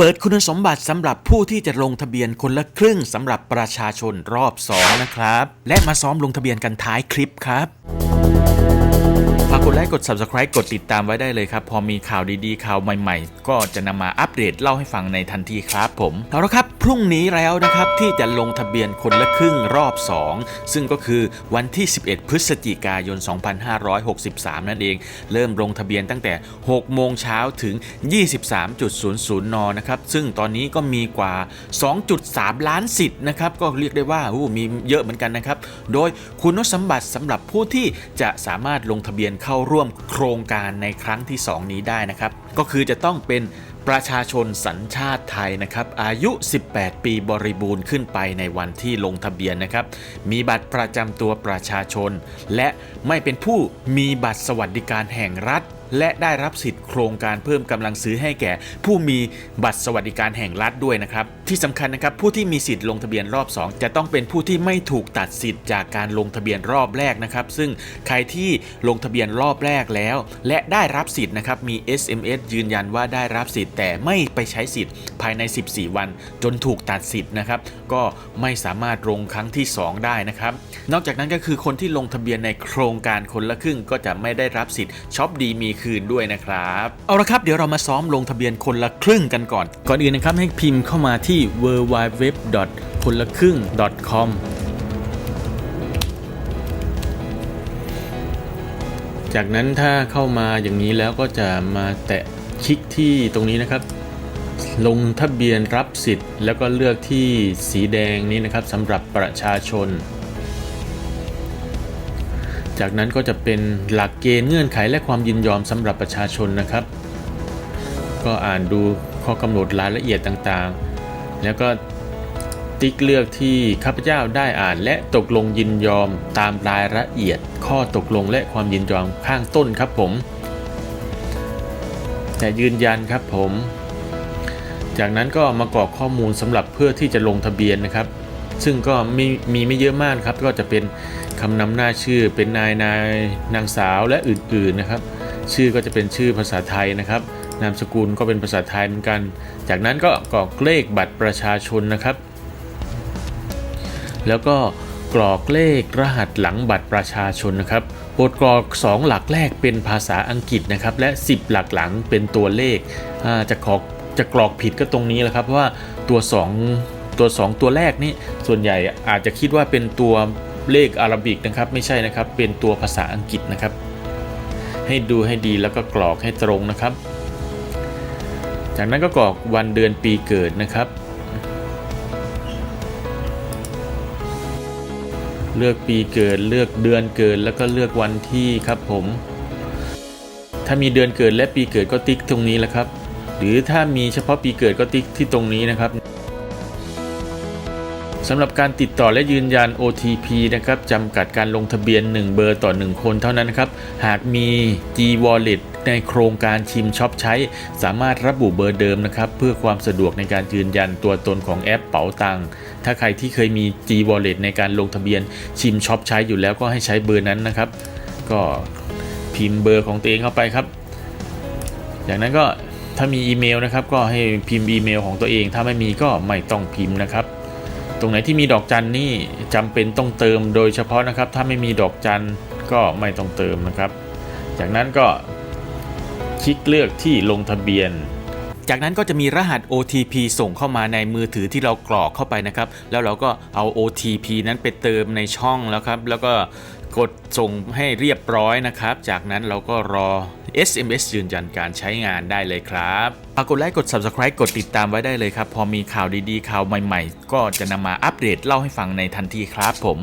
เปิดคุณสมบัติสำหรับผู้ที่จะลงทะเบียนคนละครึ่งสำหรับประชาชนรอบ 2 นะครับ และมาซ้อมลงทะเบียนกันท้ายคลิปครับฝากกดไลค์กด Subscribe กดติดตามไว้ได้เลยครับ พอมีข่าวดีๆ ข่าวใหม่ๆ ก็จะนำมาอัปเดตเล่าให้ฟังในทันทีครับผมเอาละครับ รุ่งนี้แล้วนะครับที่จะลงทะเบียนคนละครึ่งรอบ 2 ซึ่งก็คือวันที่ 11 พฤศจิกายน 2563 นั่นเอง เริ่มลงทะเบียนตั้งแต่ 6 โมงเช้าถึง 23.00 น นะครับ ซึ่งตอนนี้ก็มีกว่า 2.3 ล้านสิทธิ์นะครับ ก็เรียกได้ว่ามีเยอะเหมือนกันนะครับ โดยคุณสมบัติสำหรับผู้ที่จะสามารถลงทะเบียนเข้าร่วมโครงการในครั้งที่ 2 นี้ได้นะครับ ก็คือจะต้องเป็น ประชาชนสัญชาติไทยนะครับอายุ 18 ปีบริบูรณ์ขึ้นไปในวันที่ลงทะเบียนนะครับ มีบัตรประจำตัวประชาชน และไม่เป็นผู้มีบัตรสวัสดิการแห่งรัฐ และได้รับสิทธิ์โครงการเพิ่มกำลังซื้อให้แก่ ผู้มีบัตรสวัสดิการแห่งรัฐด้วยนะครับ ที่สำคัญนะครับผู้ที่มีสิทธิ์ลงทะเบียนรอบ 2 จะต้องเป็นผู้ที่ไม่ถูกตัดสิทธิ์จากการลงทะเบียนรอบแรกนะครับ ซึ่งใครที่ลงทะเบียนรอบแรกแล้ว และได้รับสิทธิ์นะครับมี SMS ยืนยันว่าได้รับสิทธิ์แต่ไม่ไปใช้สิทธิ์ภายใน 14 วัน จนถูกตัดสิทธิ์นะครับ ก็ไม่สามารถลงครั้งที่ 2 ได้นะครับ นอกจากนั้นก็คือคนที่ลงทะเบียนในโครงการคนละครึ่งก็จะไม่ได้รับสิทธิ์ช็อปดีมีคืนด้วยนะครับ เอาละครับเดี๋ยวเรามาซ้อมลงทะเบียนคนละครึ่งกันก่อน ก่อนอื่นนะครับให้พิมพ์เข้ามาที่ w w w คนละครึ่ง .com จากนั้นถ้าเข้ามาอย่างนี้แล้วก็จะมาแตะคลิกที่ตรงนี้นะครับ ลงทะเบียนรับสิทธิ์ แล้วก็เลือกที่สีแดงนี้นะครับสำหรับประชาชน จากนั้นก็จะเป็นหลักเกณฑ์เงื่อนไขและความยินยอมสำหรับประชาชนนะครับ ก็อ่านดูข้อกำหนดรายละเอียดต่างๆ แล้วก็ติ๊กเลือกที่ข้าพเจ้าได้อ่านและตกลงยินยอมตามรายละเอียด ข้อตกลงและความยินยอมข้างต้นครับผม แต่ยืนยันครับผม จากนั้นก็มากรอกข้อมูลสำหรับเพื่อที่จะลงทะเบียนนะครับ ซึ่งก็มีมีไม่เยอะมากครับ ก็จะเป็นคำนำหน้าชื่อเป็นนายนายนางสาวและอื่นๆนะครับ ชื่อก็จะเป็นชื่อภาษาไทยนะครับ นามสกุลก็เป็นภาษาไทยเหมือนกัน จากนั้นก็กรอกเลขบัตรประชาชนนะครับ แล้วก็กรอกเลขรหัสหลังบัตรประชาชนนะครับโปรดกรอก 2 หลักแรกเป็นภาษาอังกฤษนะครับ และ 10 หลักหลังเป็นตัวเลขจะกรอกจะกรอกผิดก็ตรงนี้แหละครับเพราะว่าตัว 2 ตัว 2 ตัวแรกนี่ส่วนใหญ่อาจจะคิดว่าเป็นตัวเลขอารบิกนะครับ ไม่ใช่นะครับ เป็นตัวภาษาอังกฤษนะครับ ให้ดูให้ดีแล้วก็กรอกให้ตรงนะครับ จากนั้นก็กรอกวันเดือนปีเกิดนะครับ เลือกปีเกิดเลือกเดือนเกิดแล้วก็เลือกวันที่ครับผม ถ้ามีเดือนเกิดและปีเกิดก็ติ๊กตรงนี้แหละครับ หรือถ้ามีเฉพาะปีเกิดก็ติ๊กที่ตรงนี้นะครับ สำหรับการติดต่อและยืนยัน OTP นะครับจำกัดการลงทะเบียน 1 เบอร์ต่อ 1 คนเท่านั้นนะครับหากมี G Wallet ในโครงการชิมช็อปใช้ สามารถระบุเบอร์เดิมนะครับเพื่อความสะดวกในการยืนยันตัวตนของแอปเป๋าตังค์ถ้าใครที่เคยมี G Wallet ในการลงทะเบียนชิมช็อปใช้อยู่แล้วก็ให้ใช้เบอร์นั้นนะครับ ก็พิมพ์เบอร์ของตัวเองเข้าไปครับ จากนั้นก็ถ้ามีอีเมลนะครับก็ให้พิมพ์อีเมลของตัวเอง ถ้าไม่มีก็ไม่ต้องพิมพ์นะครับ ตรงไหนที่มีดอกจันนี่จำเป็นต้องเติมโดยเฉพาะนะครับ ถ้าไม่มีดอกจันก็ไม่ต้องเติมนะครับ จากนั้นก็คลิกเลือกที่ลงทะเบียน จากนั้นก็จะมีรหัส OTP ส่งเข้ามาในมือถือที่เรากรอกเข้าไปนะครับ แล้วเราก็เอา OTP นั้นไปเติมในช่องแล้วครับ แล้วก็กดส่งให้เรียบร้อยนะครับ จากนั้นเราก็รอ SMS ยืนยันการใช้งานได้เลยครับฝากกดไลค์กด Subscribe กดติดตามไว้ได้เลยครับ พอมีข่าวดีๆ ข่าวใหม่ ๆ ก็จะนำมาอัปเดตเล่าให้ฟังในทันทีครับผม